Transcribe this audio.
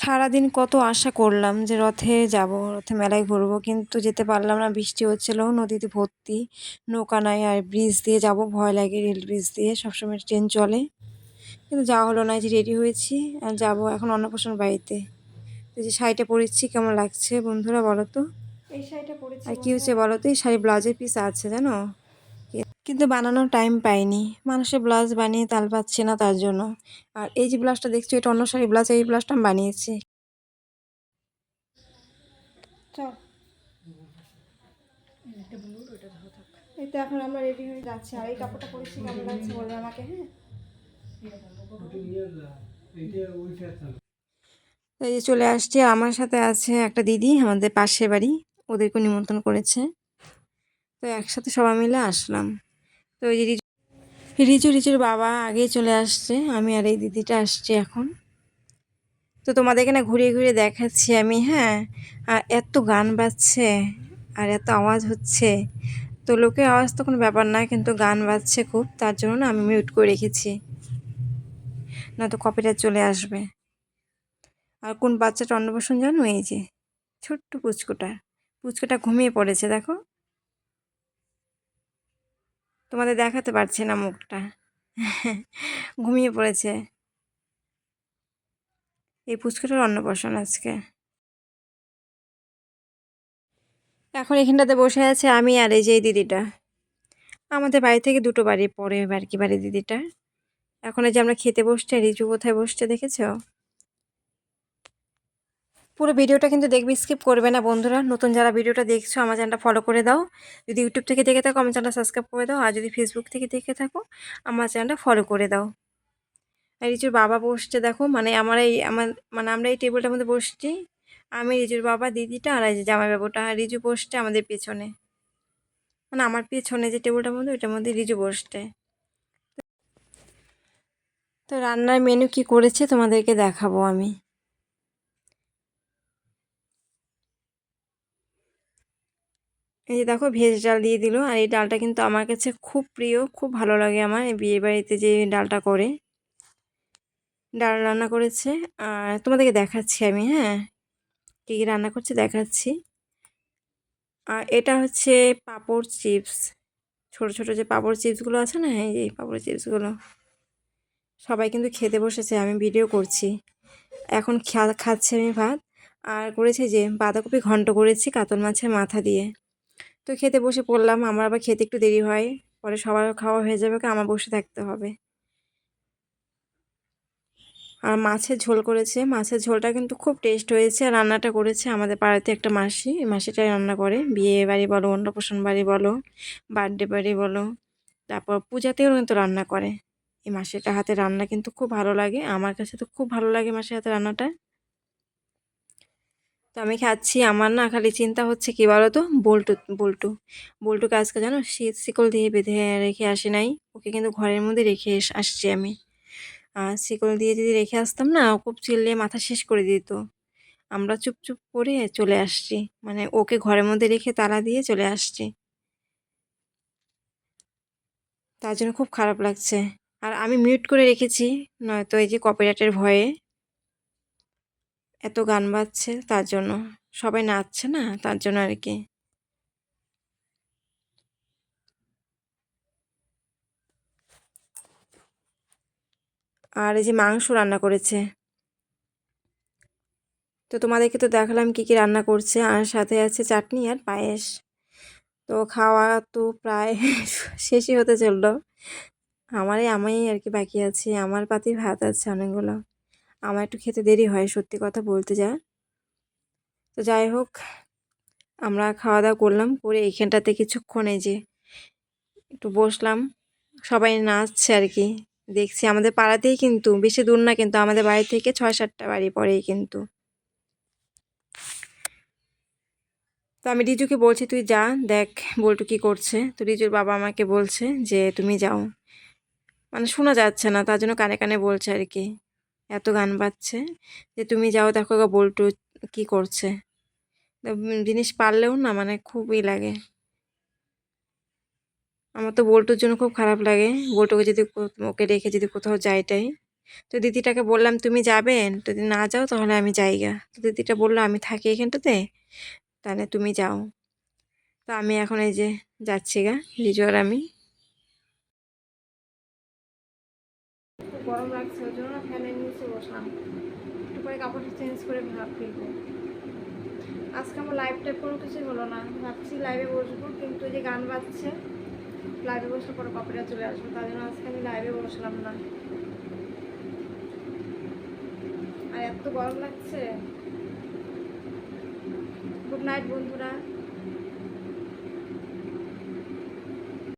সারাদিন কত আশা করলাম যে রথে যাব রথে মেলায় ঘুরবো কিন্তু যেতে পারলাম না। বৃষ্টি হচ্ছিল নদীতে ভর্তি নৌকা নাই আর ব্রিজ দিয়ে যাব ভয় লাগে রেল ব্রিজ দিয়ে সবসময় ট্রেন চলে। কিন্তু যাওয়া হলো না যে রেডি হয়েছি আর যাব এখন অন্নপ্রাশন বাড়িতে। এই যে শাড়িটা পরেছি কেমন লাগছে বন্ধুরা বলো তো? এই শাড়িটা পরেছি আর কি হচ্ছে বলো তো? এই শাড়ি ব্লাউজের পিস আছে জানো? কিন্তু বানানোর টাইম পাইনি। মানুষের ব্লাউজ বানিয়ে তাল পাচ্ছে না তার জন্য। আর এই যে ব্লাউজটা দেখছ, এটা অন্য শাড়ি ব্লাউজ, এই ব্লাউজটা আমি বানিয়েছি। এখন আমরা রেডি হয়ে আর এই কাপড়টা আমাকে হ্যাঁ? এই চলে আসছি। আমার সাথে আছে একটা দিদি, আমাদের পাশের বাড়ি। ওদেরকে নিমন্ত্রণ করেছে। তো একসাথে সবাই মিলে আসলাম। তো ওই যে রিজু রিজু, রিজুর বাবা আগেই চলে আসছে, আমি আর এই দিদিটা আসছি এখন। তো তোমাদের এখানে ঘুরিয়ে ঘুরিয়ে দেখাচ্ছি আমি হ্যাঁ? আর এত গান বাজছে আর এত আওয়াজ হচ্ছে। তো লোকের আওয়াজ তো কোনো ব্যাপার না, কিন্তু গান বাজছে খুব, তার জন্য না আমি মিউট করে রেখেছি। না তো কপিটা চলে আসবে। আর কোন বাচ্চাটা অন্নপ্রাশন জানো? এই যে ছোট্ট পুচকুটা পুচকুটা ঘুমিয়ে পড়েছে, দেখো। তোমাদের দেখাতে পারছি না মুখটা। ঘুমিয়ে পড়েছে। এই পুচকুটার অন্নপ্রাশন আজকে। এখন এখানটাতে বসে আছে আমি আর এই যে এই দিদিটা। আমাদের বাড়ি থেকে দুটো বাড়ি পরে আর কি বাড়ি দিদিটা? এখন এই যে আমরা খেতে বসছি রিজু কোথায় বসছে দেখেছ? পুরো ভিডিওটা কিন্তু দেখবে স্কিপ করবে না বন্ধুরা। নতুন যারা ভিডিওটা দেখছ, আমার চ্যানেলটা ফলো করে দাও। যদি ইউটিউব থেকে দেখে থাকো, আমার চ্যানেলটা সাবস্ক্রাইব করে দাও। আর যদি ফেসবুক থেকে দেখে থাকো, আমার চ্যানেলটা ফলো করে দাও। আর রিজুর বাবা বসছে, দেখো মানে আমার এই, আমার মানে আমরা এই টেবিলটার মধ্যে বসছি। আমি, রিজুর বাবা, দিদিটা, আর এই যে জামাইবাবুটা। আর রিজু বসছে আমাদের পেছনে। মানে আমার পেছনে যে টেবিলটার মধ্যে, ওইটার মধ্যে রিজু বসছে। তো রান্নার মেনু কি করেছে, তোমাদেরকে দেখাবো আমি। এই যে দেখো ভেজ ডাল দিয়ে দিল। আর এই ডালটা কিন্তু আমার কাছে খুব প্রিয়, খুব ভালো লাগে আমার। এই বিয়ে বাড়িতে যে ডালটা করে, ডাল রান্না করেছে। আর তোমাদেরকে দেখাচ্ছি আমি হ্যাঁ? কী কী রান্না করছে দেখাচ্ছি। আর এটা হচ্ছে পাপড় চিপস। ছোট ছোট যে পাপড় চিপসগুলো আছে না, এই যে পাঁপড় চিপসগুলো, সবাই কিন্তু খেতে বসেছে, আমি ভিডিও করছি। এখন খাচ্ছি আমি ভাত। আর করেছি যে বাঁধাকপি ঘন্ট করেছি কাতল মাছের মাথা দিয়ে। তো খেতে বসে পড়লাম, আমার আবার খেতে একটু দেরি হয়। পরে সবার খাওয়া হয়ে যাবে আমার বসে থাকতে হবে। আর মাছের ঝোল করেছে। মাছের ঝোলটা কিন্তু খুব টেস্ট হয়েছে রান্নাটা করেছে আমাদের পাড়াতে একটা মাসি। এই মাসিটাই রান্না করে। বিয়ে বাড়ি বলো, অন্নপ্রাশন বাড়ি বলো বার্থডে বাড়ি বলো, তারপর পূজাতেও কিন্তু রান্না করে। এই মাসিটা হাতে রান্না কিন্তু খুব ভালো লাগে। আমার কাছে তো খুব ভালো লাগে মাসির হাতে রান্নাটা। তো আমি খাচ্ছি। আমার না খালি চিন্তা হচ্ছে কি বলো তো বল্টু বল্টু। বল্টুকে আজকে জানো শীত শিকল দিয়ে বেঁধে রেখে আসি নাই। ওকে কিন্তু ঘরের মধ্যে রেখে আসছি আমি। আর শিকল দিয়ে যদি রেখে আসতাম না, ও খুব চিল্লে মাথা শেষ করে দিত। আমরা চুপ চুপ করে চলে আসছি। মানে ওকে ঘরের মধ্যে রেখে তালা দিয়ে চলে আসছি। তার জন্য খুব খারাপ লাগছে। আর আমি মিউট করে রেখেছি। নয়তো এই যে কপিরাইটের ভয়ে এত গান বাজছে, তার জন্য সবাই নাচছে না, তার জন্য আর কি। আর এই যে মাংস রান্না করেছে। তো তোমাদেরকে তো দেখালাম কি কি রান্না করছে, আর সাথে আছে চাটনি আর পায়েস। তো খাওয়া তো প্রায় শেষই হতে চলল। আমারই আমি আর কি বাকি আছি, আমার পাতি ভাত আছে অনেকগুলো। আমার একটু খেতে দেরি হয়, সত্যি কথা বলতে যা। তো যাই হোক, আমরা খাওয়া দাওয়া করলাম, করে এইখানটাতে কিছুক্ষণ এই যে একটু বসলাম। সবাই নাচছে আর কি, দেখছি আমাদের পাড়াতেই কিন্তু, বেশি দূর না কিন্তু, আমাদের বাড়ি থেকে ছয় সাতটা বাড়ি পরেই কিন্তু। তো আমি রিজুকে বলছি, তুই যা, দেখ বল্টু কি করছে। তো রিজুর বাবা আমাকে বলছে যে, তুমি যাও। মানে শোনা যাচ্ছে না, তার জন্য কানে কানে বলছে আর কি। এত গান বাজছে যে তুমি যাও দেখো গা বল্টু কী করছে। জিনিস পারলেও না মানে খুবই লাগে। আমার তো বল্টুর জন্য খুব খারাপ লাগে। বল্টুকে যদি ওকে রেখে যদি কোথাও যাইটাই তো দিদিটাকে বললাম, তুমি যাবেন যদি না যাও তাহলে আমি যাইগা তো দিদিটা বলল, আমি থাকি এখানটাতে, তাহলে তুমি যাও। তো আমি এখন এই যে যাচ্ছি গা, রিজু আর আমি। গরম লাগছে, ওই জন্য ফ্যানের বসলাম। একটু পরে কাপড়টা চেঞ্জ করে ফিরবো। আজকে আমার লাইভ টাইপ কোনো কিছুই হলো না। ভাবছি লাইভে বসবো, কিন্তু যে গান বাজছে লাইভে বসলে পরে কপিটা চলে আসবে, তার জন্য আজকে আমি লাইভে বসলাম না। আর এত গরম লাগছে। গুড নাইট বন্ধুরা।